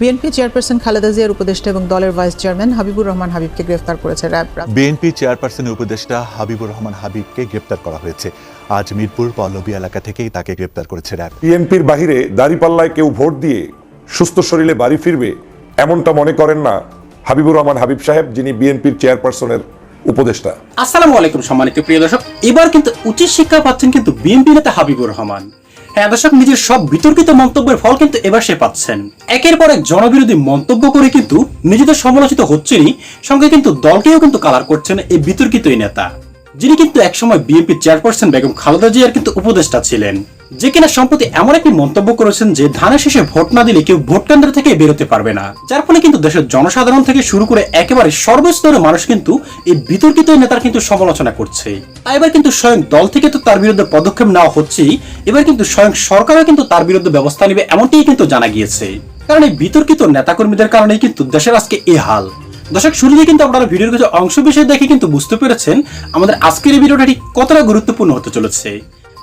BNP chairperson Khaleda জিয়ার উপদেষ্টা এবং দলের ভাইস চেয়ারম্যান হাবিবুর রহমান হাবিবকে গ্রেফতার করেছে র্যাব বিএনপি চেয়ারপারসনের উপদেষ্টা হাবিবুর রহমান হাবিবকে গ্রেফতার করা হয়েছে। আজ মিরপুর পল্লবী এলাকা থেকেই তাকে গ্রেপ্তার করেছে র্যাব। বিএনপির বাহিরে দাঁড়িপাল্লায় কেউ ভোট দিয়ে সুস্থ শরীরে বাড়ি ফিরবে এমনটা মনে করেন না হাবিবুর রহমান হাবিব সাহেব যিনি বিএনপির চেয়ারপারসনের উপদেষ্টা। আসসালামু আলাইকুম সম্মানিত প্রিয় দর্শক এবার কিন্তু উচিত শিক্ষা পাচ্ছেন কিন্তু বিএনপি নেতা হাবিবুর রহমান। হ্যাঁ নিজের সব বিতর্কিত মন্তব্যের ফল কিন্তু এবার সে পাচ্ছেন। একের পর এক জনবিরোধী মন্তব্য করে কিন্তু নিজেদের সমালোচিত হচ্ছেনই, সঙ্গে কিন্তু দলকেও কিন্তু কালার করছেন এই বিতর্কিত নেতা। যিনি কিন্তু একসময় বিএনপি চেয়ারপারসন বেগম খালেদা জিয়ার কিন্তু উপদেষ্টা ছিলেন। যে কিনা সম্প্রতি এমন একটি মন্তব্য করেছেন যে ধানের শেষে ভোট না দিলে কেউ ভোট কেন্দ্র থেকে বেরোতে পারবে না। যার ফলে কিন্তু দেশের জনসাধারণ থেকে শুরু করে একেবারে সর্বস্তরের মানুষ কিন্তু এই বিতর্কিত নেতার কিন্তু সমালোচনা করছে। তাই এবার কিন্তু স্বয়ং দল থেকে তো তার বিরুদ্ধে পদক্ষেপ নেওয়া হচ্ছেই। এবার কিন্তু স্বয়ং সরকারও কিন্তু তার বিরুদ্ধে ব্যবস্থা নেবে এমনটাই কিন্তু জানা গিয়েছে। কারণ এই বিতর্কিত নেতাকর্মীদের কারণেই কিন্তু দেশের আজকে এই হাল। দর্শক শুরুতে কিন্তু আপনারা ভিডিওর কিছু অংশ বিষয় দেখে কিন্তু বুঝতে পেরেছেন আমাদের আজকের এই ভিডিওটা ঠিক কতটা গুরুত্বপূর্ণ হতে চলেছে।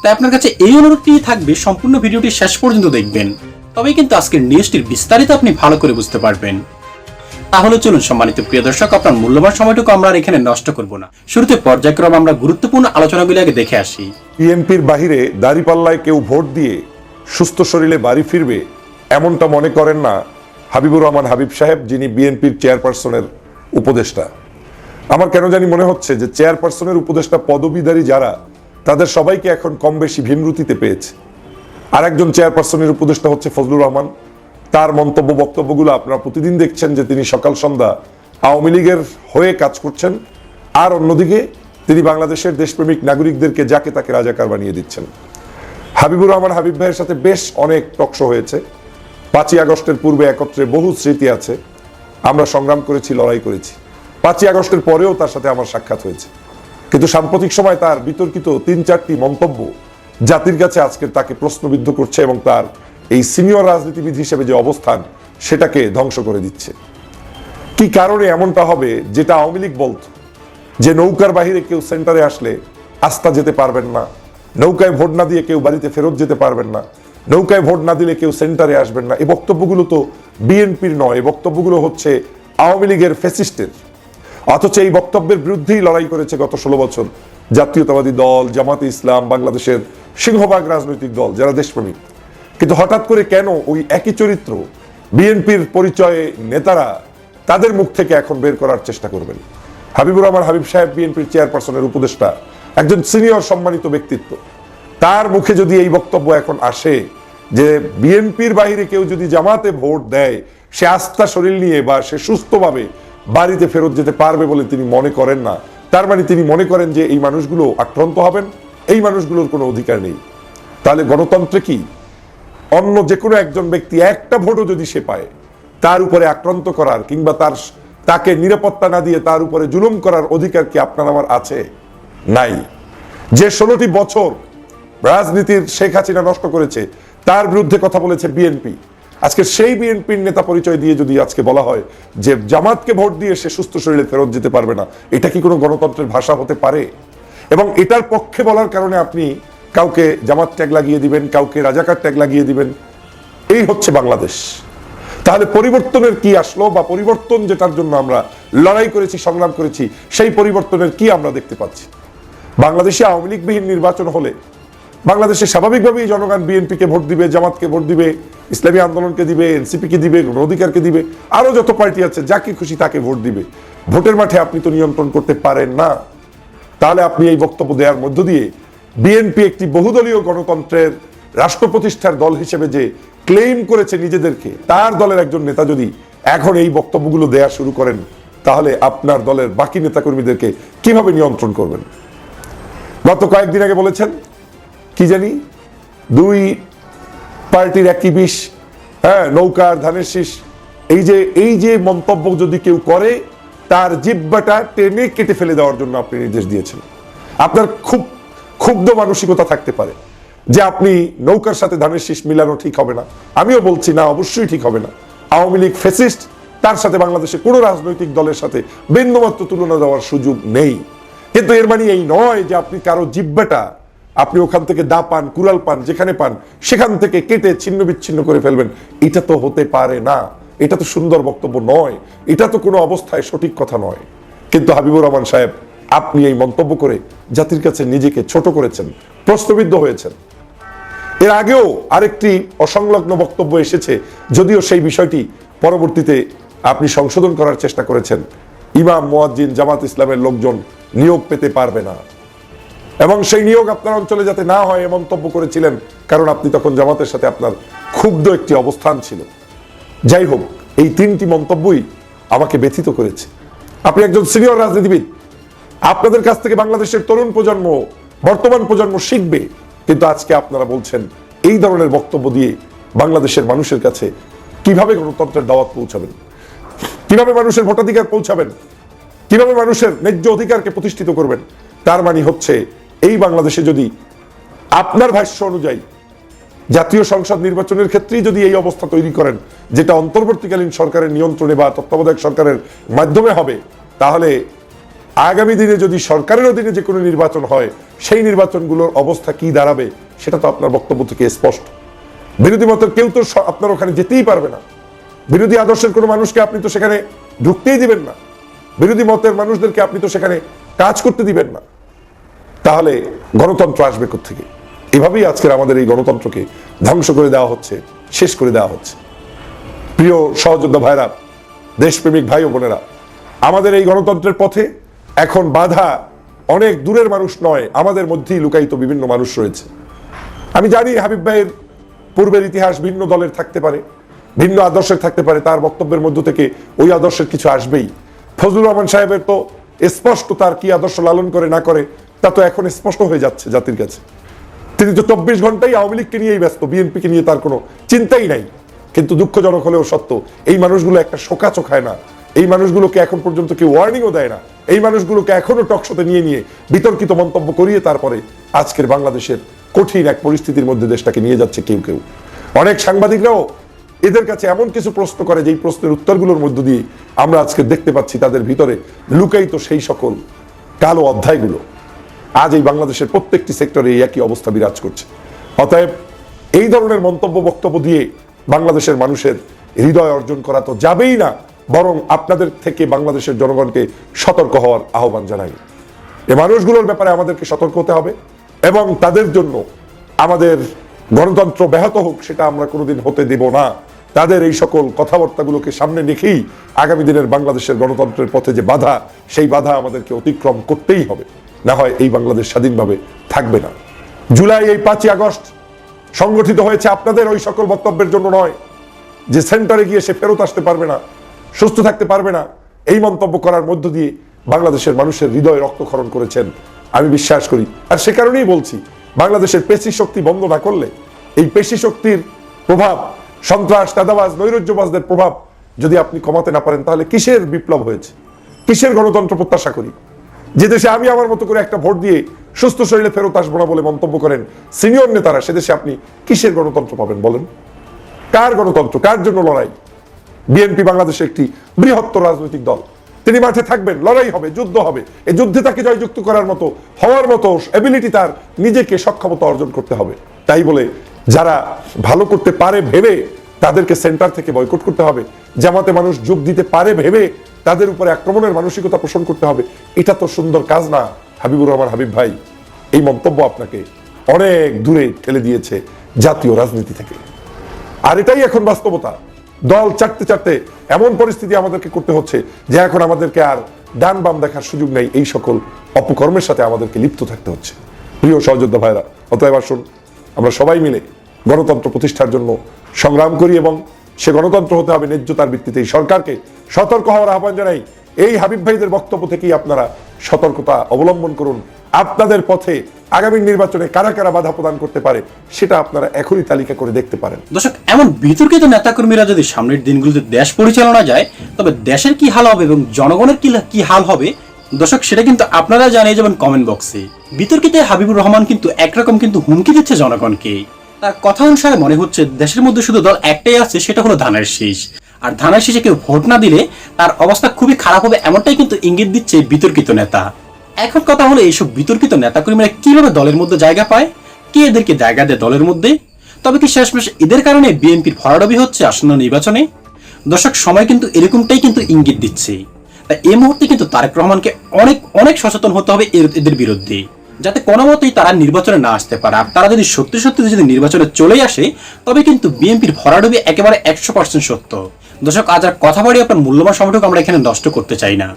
তাই আপনার কাছে এই অনুরোধটি থাকবে, সম্পূর্ণ ভিডিওটি শেষ পর্যন্ত দেখবেন। তবেই কিন্তু আজকের নিউজটির বিস্তারিত আপনি ভালো করে বুঝতে পারবেন। তাহলে চলুন, সম্মানিত প্রিয় দর্শক, আপনার মূল্যবান সময়টুকু আমরা আর এখানে নষ্ট করব না। শুরুতে পর্যায়ক্রমে আমরা গুরুত্বপূর্ণ আলোচনাগুলি আগে দেখে আসি। বিএনপির বাহিরে দাঁড়িপাল্লায় কেউ ভোট দিয়ে সুস্থ শরীরে বাড়ি ফিরবে এমনটা মনে করেন না হাবিবুর রহমান হাবিব সাহেব, যিনি বিএনপির চেয়ারপারসনের উপদেষ্টা। আমার কেন জানি মনে হচ্ছে যে চেয়ারপারসনের উপদেষ্টা পদবীধারী যারা তাদের সবাইকে এখন কম বেশি ভীমরুতিতে পেয়েছে। আর একজন চেয়ারপারসনের উপদেষ্টা হচ্ছে ফজলুর রহমান। তার মন্তব্য, বক্তব্যগুলো আপনারা প্রতিদিন দেখছেন যে তিনি সকাল সন্ধ্যা আওয়ামী লীগের হয়ে কাজ করছেন। আর অন্যদিকে তিনি বাংলাদেশের দেশপ্রেমিক নাগরিকদেরকে যাকে তাকে রাজাকার বানিয়ে দিচ্ছেন। হাবিবুর রহমান হাবিব ভাইয়ের সাথে বেশ অনেক টকশো হয়েছে। পাঁচই আগস্টের পূর্বে একত্রে বহু স্মৃতি আছে। আমরা সংগ্রাম করেছি, লড়াই করেছি। পাঁচই আগস্টের পরেও তার সাথে আমার সাক্ষাৎ হয়েছে। কিন্তু সাম্প্রতিক সময় তার বিতর্কিত তিন চারটি মন্তব্য জাতির কাছে আজকে তাকে প্রশ্নবিদ্ধ করছে এবং তার এই সিনিয়র রাজনীতিবিদ হিসেবে যে অবস্থান, সেটাকে ধ্বংস করে দিচ্ছে। কি কারণে এমনটা হবে যেটা আওয়ামী লীগ বলত? যে নৌকার বাহিরে কেউ সেন্টারে আসলে আস্থা যেতে পারবেন না, নৌকায় ভোট না দিয়ে কেউ বাড়িতে ফেরত যেতে পারবেন না, নৌকায় ভোট না দিলে কেউ সেন্টারে আসবেন না। এই বক্তব্যগুলো তো বিএনপির নয়, এই বক্তব্যগুলো হচ্ছে আওয়ামী লীগের ফেসিস্টের অথচ এই বক্তব্যের বিরুদ্ধেই লড়াই করেছে গত ষোলো বছর জাতীয়তাবাদী দল, জামাতে ইসলাম, বাংলাদেশের সিংহভাগ রাজনৈতিক দল যারা দেশপ্রেমিক। কিন্তু হঠাৎ করে কেন ওই একই চরিত্র বিএনপির পরিচয়ে নেতারা তাদের মুখ থেকে এখন বের করার চেষ্টা করবেন? হাবিবুর রহমান, হাবিব সাহেব বিএনপির চেয়ারপারসনের উপদেষ্টা, একজন সিনিয়র সম্মানিত ব্যক্তিত্ব। তার মুখে যদি এই বক্তব্য এখন আসে যে বিএনপির বাইরে কেউ যদি জামাতে ভোট দেয়, সে আস্থা শরীর নিয়ে বা সে সুস্থভাবে বাড়িতে ফেরত যেতে পারবে বলে তিনি মনে করেন না। তার মানে তিনি মনে করেন যে এই মানুষগুলো আক্রান্ত হবেন, এই মানুষগুলোর কোনো অধিকার নেই। তাহলে গণতন্ত্রে কি? অন্য যে কোনো একজন ব্যক্তি একটা ভোটও যদি সে পায়, তার উপরে আক্রান্ত করার কিংবা তার তাকে নিরাপত্তা না দিয়ে তার উপরে জুলুম করার অধিকার কি আপনার আমার আছে? নাই। যে ষোলোটি বছর রাজনীতির শেখ হাসিনা নষ্ট করেছে, তার বিরুদ্ধে কথা বলেছে বিএনপি। আজকে সেই বিএনপির নেতা পরিচয় দিয়ে যদি আজকে বলা হয় যে জামাতকে ভোট দিয়ে সে সুস্থ শরীরে ফেরত যেতে পারবে না, এটা কি কোনো গণতন্ত্রের ভাষা হতে পারে? এবং এটার পক্ষে বলার কারণে আপনি কাউকে জামাত ট্যাগ লাগিয়ে দিবেন, কাউকে রাজাকার ট্যাগ লাগিয়ে দিবেন, এই হচ্ছে বাংলাদেশ। তাহলে পরিবর্তনের কি আসলো বা পরিবর্তন যেটার জন্য আমরা লড়াই করেছি, সংগ্রাম করেছি, সেই পরিবর্তনের কি আমরা দেখতে পাচ্ছি? বাংলাদেশে আওয়ামী লীগবিহীন নির্বাচন হলে বাংলাদেশে স্বাভাবিকভাবেই জনগণ বিএনপিকে ভোট দিবে, জামাতকে ভোট দিবে, ইসলামী আন্দোলনকে দিবে, এনসিপিকে দিবে অধিকারকে দিবে আরও যত পার্টি আছে, যাকে খুশি তাকে ভোট দিবে। ভোটের মাঠে আপনি তো নিয়ন্ত্রণ করতে পারেন না। তাহলে আপনি এই বক্তব্য দেওয়ার মধ্য দিয়ে বিএনপি একটি বহুদলীয় গণতন্ত্রের রাষ্ট্র প্রতিষ্ঠার দল হিসেবে যে ক্লেম করেছে নিজেদেরকে, তার দলের একজন নেতা যদি এখন এই বক্তব্যগুলো দেয়া শুরু করেন, তাহলে আপনার দলের বাকি নেতাকর্মীদেরকে কীভাবে নিয়ন্ত্রণ করবেন? গত কয়েকদিন আগে বলেছেন কি জানি? দুই পার্টির একই বিষ হ্যাঁ নৌকার ধানের শীষ। এই যে এই যে মন্তব্য যদি কেউ করে, তার জিব্বাটা টেনে কেটে ফেলে দেওয়ার জন্য আপনি নির্দেশ দিয়েছেন। আপনার খুব ক্ষুব্ধ মানসিকতা থাকতে পারে যে আপনি নৌকার সাথে ধানের শীষ মিলানো ঠিক হবে না। আমিও বলছি না, অবশ্যই ঠিক হবে না। আওয়ামী লীগ ফেসিস্ট তার সাথে বাংলাদেশে কোনো রাজনৈতিক দলের সাথে বিন্দুমাত্র তুলনা দেওয়ার সুযোগ নেই। কিন্তু এর মানে এই নয় যে আপনি কারও জিব্বাটা আপনি ওখান থেকে দা পান, কুড়াল পান, যেখানে পান, সেখান থেকে কেটে ছিন্ন বিচ্ছিন্ন করে ফেলবেন। এটা তো হতে পারে না। এটা তো সুন্দর বক্তব্য নয়। এটা তো কোনো অবস্থায় সঠিক কথা নয়। কিন্তু হাবিবুর রহমান সাহেব, আপনি এই মন্তব্য করে জাতির কাছে নিজেকে ছোট করেছেন, প্রশ্নবিদ্ধ হয়েছেন। এর আগেও আরেকটি অসংলগ্ন বক্তব্য এসেছে, যদিও সেই বিষয়টি পরবর্তীতে আপনি সংশোধন করার চেষ্টা করেছেন। ইমাম মোয়াজ্জিন জামাত ইসলামের লোকজন নিয়োগ পেতে পারবে না। এবং সেই নিয়োগ আপনার অঞ্চলে যাতে না হয় এ মন্তব্য করেছিলেন, কারণ আপনি তখন জামাতের সাথে আপনার ক্ষুব্ধ একটি অবস্থান ছিল। যাই হোক, এই তিনটি মন্তব্যই আমাকে ব্যথিত করেছে। আপনি একজন সিনিয়র রাজনীতিবিদ, আপনাদের কাছ থেকে বাংলাদেশের তরুণ প্রজন্ম, বর্তমান প্রজন্ম শিখবে, কিন্তু আজকে আপনারা বলছেন এই ধরনের বক্তব্য দিয়ে বাংলাদেশের মানুষের কাছে কীভাবে গণতন্ত্রের দাওয়াত পৌঁছাবেন? কীভাবে মানুষের ভোটাধিকার পৌঁছাবেন? কীভাবে মানুষের ন্যায্য অধিকারকে প্রতিষ্ঠিত করবেন? তার মানে হচ্ছে এই বাংলাদেশে যদি আপনার ভাষ্য অনুযায়ী জাতীয় সংসদ নির্বাচনের ক্ষেত্রেই যদি এই অবস্থা তৈরি করেন, যেটা অন্তর্বর্তীকালীন সরকারের নিয়ন্ত্রণে বা তত্ত্বাবধায়ক সরকারের মাধ্যমে হবে, তাহলে আগামী দিনে যদি সরকারের অধীনে যে কোনো নির্বাচন হয়, সেই নির্বাচনগুলোর অবস্থা কি দাঁড়াবে, সেটা তো আপনার বক্তব্য থেকে স্পষ্ট। বিরোধী মতের কেউ তো আপনার ওখানে যেতেই পারবে না। বিরোধী আদর্শের কোনো মানুষকে আপনি তো সেখানে ঢুকতেই দিবেন না। বিরোধী মতের মানুষদেরকে আপনি তো সেখানে কাজ করতে দিবেন না। তাহলে গণতন্ত্র আসবে থেকে এভাবেই আজকের আমাদের এই গণতন্ত্রকে ধ্বংস করে দেওয়া হচ্ছে, শেষ করে দেওয়া হচ্ছে। প্রিয় সহযোদ্ধা ভাইরা, দেশপ্রেমিক ভাই ও বোনেরা, আমাদের এই গণতন্ত্রের পথে এখন বাধা অনেক দূরের মানুষ নয়, আমাদের মধ্যেই লুকায়িত বিভিন্ন মানুষ রয়েছে। আমি জানি হাবিব ভাইয়ের পূর্বের ইতিহাস ভিন্ন দলের থাকতে পারে, ভিন্ন আদর্শের থাকতে পারে, তার বক্তব্যের মধ্য থেকে ওই আদর্শের কিছু আসবেই। ফজলুর রহমান সাহেবের তো স্পষ্ট তার কি আদর্শ লালন করে না করে তা তো এখন স্পষ্ট হয়ে যাচ্ছে জাতির কাছে। তিনি তো চব্বিশ ঘন্টাই আওয়ামী লীগকে নিয়েই ব্যস্ত, বিএনপিকে নিয়ে তার কোনো চিন্তাই নাই। কিন্তু দুঃখজনক হলেও সত্য, এই মানুষগুলো একটা শোকা চোখায় না। এই মানুষগুলোকে এখন পর্যন্ত কেউ ওয়ার্নিংও দেয় না। এই মানুষগুলোকে এখনও টকশোতে নিয়ে নিয়ে বিতর্কিত মন্তব্য করিয়ে তারপরে আজকের বাংলাদেশের কঠিন এক পরিস্থিতির মধ্যে দেশটাকে নিয়ে যাচ্ছে কেউ কেউ। অনেক সাংবাদিকরাও এদের কাছে এমন কিছু প্রশ্ন করে, যেই প্রশ্নের উত্তরগুলোর মধ্য দিয়ে আমরা আজকে দেখতে পাচ্ছি তাদের ভিতরে লুকায়িত সেই সকল কালো অধ্যায়গুলো। আজ এই বাংলাদেশের প্রত্যেকটি সেক্টরে এই একই অবস্থা বিরাজ করছে। অতএব এই ধরনের মন্তব্য, বক্তব্য দিয়ে বাংলাদেশের মানুষের হৃদয় অর্জন করা তো যাবেই না, বরং আপনাদের থেকে বাংলাদেশের জনগণকে সতর্ক হওয়ার আহ্বান জানাই। এ মানুষগুলোর ব্যাপারে আমাদেরকে সতর্ক হতে হবে এবং তাদের জন্য আমাদের গণতন্ত্র ব্যাহত হোক সেটা আমরা কোনোদিন হতে দেব না। তাদের এই সকল কথাবার্তাগুলোকে সামনে রেখেই আগামী দিনের বাংলাদেশের গণতন্ত্রের পথে যে বাধা, সেই বাধা আমাদেরকে অতিক্রম করতেই হবে। না হয় এই বাংলাদেশ স্বাধীনভাবে থাকবে না। জুলাই এই পাঁচই আগস্ট সংগঠিত হয়েছে আপনাদের ওই সকল বক্তব্যের জন্য নয় যে সেন্টারে গিয়ে সে ফেরত আসতে পারবে না, সুস্থ থাকতে পারবে না। এই মন্তব্য করার মধ্য দিয়ে বাংলাদেশের মানুষের হৃদয় রক্তক্ষরণ করেছেন। আমি বিশ্বাস করি, আর সে কারণেই বলছি, বাংলাদেশের পেশি শক্তি বন্ধ না করলে এই পেশি শক্তির প্রভাব, সন্ত্রাস, দাদাবাজ, নৈরাজ্যবাজদের প্রভাব যদি আপনি কমাতে না পারেন, তাহলে কিসের বিপ্লব হয়েছে? কিসের গণতন্ত্র প্রত্যাশা করি? যে দেশে আমি আমার মতো করে একটা ভোট দিয়ে সুস্থ শরীরে ফেরত আসব না বলে মন্তব্য করেন সিনিয়র নেতারা, সে দেশে আপনি কিসের গণতন্ত্র পাবেন বলেন? কার গণতন্ত্র? কার জন্য লড়াই? বিএনপি বাংলাদেশের একটি বৃহত্তর রাজনৈতিক দল। তিনি মাঠে থাকবেন, লড়াই হবে, যুদ্ধ হবে। এই যুদ্ধে তাকে জয়যুক্ত করার মতো, হওয়ার মতো এবিলিটি তার নিজেকে সক্ষমতা অর্জন করতে হবে। তাই বলে যারা ভালো করতে পারে ভেবে তাদেরকে সেন্টার থেকে বয়কট করতে হবে। জামাতে মানুষ যোগ দিতে পারে ভেবে তাদের উপরে আক্রমণের মানসিকতা পোষণ করতে হবে। এটা তো সুন্দর কাজ না, হাবিবুর রহমান হাবিব ভাই। এই মন্তব্য আপনাকে অনেক দূরে ঠেলে দিয়েছে জাতীয় রাজনীতি থেকে। আর এটাই এখন বাস্তবতা। দল চাটতে চাটতে এমন পরিস্থিতি আমাদেরকে করতে হচ্ছে যে এখন আমাদেরকে আর ডান বাম দেখার সুযোগ নেই। এই সকল অপকর্মের সাথে আমাদেরকে লিপ্ত থাকতে হচ্ছে। প্রিয় সহযোদ্ধা ভাইরা, অতএব আসুন, আমরা সবাই মিলে গণতন্ত্র প্রতিষ্ঠার জন্য সংগ্রাম করি এবং সে গণতন্ত্র হতে হবে ন্যায্যতার ভিত্তিতে। সরকারকে সতর্ক হওয়ার আহ্বান জানাই। এই হাবিব ভাইদের বক্তব্য থেকেই আপনারা সতর্কতা অবলম্বন করুন। আপনাদের পথে আগামী নির্বাচনে কারা কারা বাধা প্রদান করতে পারে, সেটা আপনারা এখনই তালিকা করে দেখতে পারেন। দর্শক, এমন বিতর্কিত নেতাকর্মীরা যদি সামনের দিনগুলোতে দেশ পরিচালনা যায়, তবে দেশের কি হাল হবে এবং জনগণের কি কি হাল হবে? দর্শক, সেটা কিন্তু আপনারা জানিয়ে যাবেন কমেন্ট বক্সে। বিতর্কিত হাবিবুর রহমান কিন্তু একরকম কিন্তু হুমকি দিচ্ছে জনগণকে। তার কথা অনুসারে মনে হচ্ছে দেশের মধ্যে শুধু দল একটাই আছে, সেটা হলো ধানের শীষ। আর ধানের শীষে কেউ ভোট না দিলে তার অবস্থা খুবই খারাপ হবে এমনটাই কিন্তু ইঙ্গিত দিচ্ছে বিতর্কিত নেতা। এখন কথা হলো এইসব বিতর্কিত নেতাকর্মীরা কীভাবে দলের মধ্যে জায়গা পায়? কে এদেরকে জায়গা দেয় দলের মধ্যে? তবে কি শেষমেশ এদের কারণে বিএনপির ভরাডবি হচ্ছে আসন্ন নির্বাচনে? দর্শক, সময় কিন্তু এরকমটাই কিন্তু ইঙ্গিত দিচ্ছে। তাই এই মুহূর্তে কিন্তু তারেক রহমানকে অনেক অনেক সচেতন হতে হবে এদের বিরুদ্ধে। যাতে কোনো মতেই তারা নির্বাচনে না আসতে পারে। আর তারা যদি সত্যি সত্যি যদি নির্বাচনে চলে আসে, তবে কিন্তু বিএনপির ভরাডুবি একেবারে একশো পার্সেন্ট সত্য। দর্শক, আজ আর কথা বাড়ি আপনার মূল্যবান সময়টুকু আমরা এখানে নষ্ট করতে চাই না।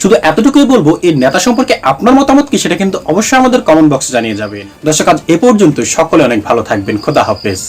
শুধু এতটুকুই বলব, এই নেতা সম্পর্কে আপনার মতামত কি সেটা কিন্তু অবশ্যই আমাদের কমেন্ট বক্সে জানিয়ে যাবে। দর্শক, আজ এ পর্যন্ত সকলে অনেক ভালো থাকবেন। খোদা হাফেজ।